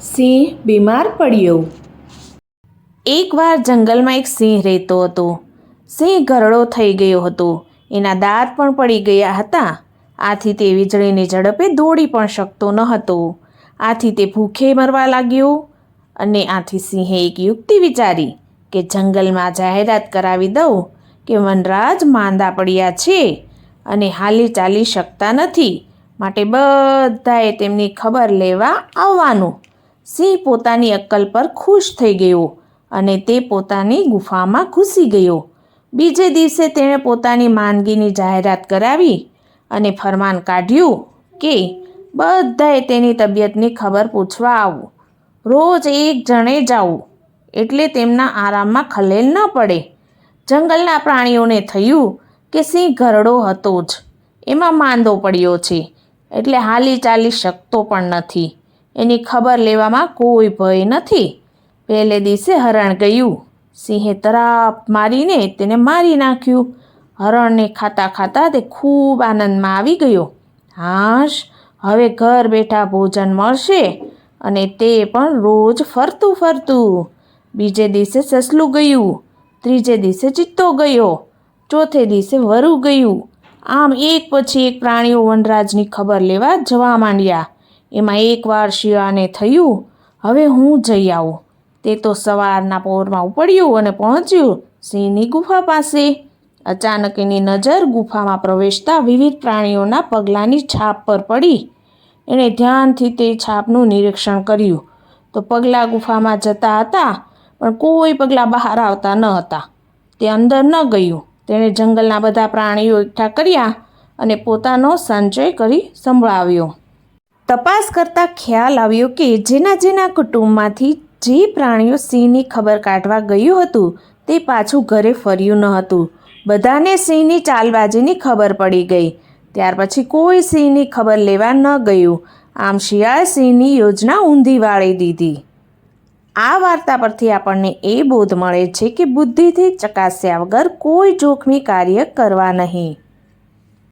સિંહ બીમાર પડ્યો. એકવાર જંગલમાં એક સિંહ રહેતો હતો. સિંહ ઘરડો થઈ ગયો હતો. એના દાંત પણ પડી ગયા હતા. આથી તે વીજળીની ઝડપે દોડી પણ શકતો ન હતો. આથી તે ભૂખે મરવા લાગ્યો અને આથી સિંહે એક યુક્તિ વિચારી કે જંગલમાં જાહેરાત કરાવી દઉં કે વનરાજ માંદા પડ્યા છે અને હાલી ચાલી શકતા નથી. માટે બધાએ તેમની ખબર લેવા આવવાનું. સિંહ પોતાની અક્કલ પર ખુશ થઈ ગયો અને તે પોતાની ગુફામાં ઘૂસી ગયો. બીજે દિવસે તેણે પોતાની માંદગીની જાહેરાત કરાવી અને ફરમાન કાઢ્યું કે, બધાએ તેની તબિયતની ખબર પૂછવા આવું. રોજ એક જણે જાવું એટલે તેમના આરામમાં ખલેલ ન પડે. જંગલના પ્રાણીઓને થયું કે સિંહ ઘરડો હતો જ. એમાં માંદો પડ્યો છે, એટલે હાલી ચાલી શકતો પણ નથી. એની ખબર લેવામાં કોઈ ભય નથી. પહેલે દિવસે હરણ ગયું. સિંહે તરાપ મારીને તેને મારી નાખ્યું. હરણને ખાતા ખાતા તે ખૂબ આનંદમાં આવી ગયો. હાશ, હવે ઘર બેઠા ભોજન મળશે અને તે પણ રોજ ફરતું ફરતું. બીજે દિવસે સસલું ગયું, ત્રીજે દિવસે ચિત્તો ગયો, ચોથે દિવસે વરુ ગયું. આમ એક પછી એક પ્રાણીઓ વનરાજની ખબર લેવા જવા માંડ્યા. એમાં એકવાર શિયાને થયું, હવે હું જઈ આવું. તે તો સવારના પોરમાં ઉપડ્યું અને પહોંચ્યું સિંહની ગુફા પાસે. અચાનક એની નજર ગુફામાં પ્રવેશતા વિવિધ પ્રાણીઓના પગલાંની છાપ પર પડી. એણે ધ્યાનથી તે છાપનું નિરીક્ષણ કર્યું. તો પગલાં ગુફામાં જતા હતા, પણ કોઈ પગલાં બહાર આવતા ન હતા. તે અંદર ન ગયું. તેણે જંગલના બધા પ્રાણીઓ એકઠા કર્યા અને પોતાનો સંચય કરી સંભળાવ્યો. તપાસ કરતાં ખ્યાલ આવ્યો કે જેના જેના કુટુંબમાંથી જે પ્રાણીઓ સિંહની ખબર કાઢવા ગયું હતું, તે પાછું ઘરે ફર્યું ન હતું. બધાને સિંહની ચાલબાજીની ખબર પડી ગઈ. ત્યાર પછી કોઈ સિંહની ખબર લેવા ન ગયું. આમ શિયાળ સિંહની યોજના ઊંધી વાળી દીધી. આ વાર્તા પરથી આપણને એ બોધ મળે છે કે બુદ્ધિથી ચકાસ્યા વગર કોઈ જોખમી કાર્ય કરવા નહીં.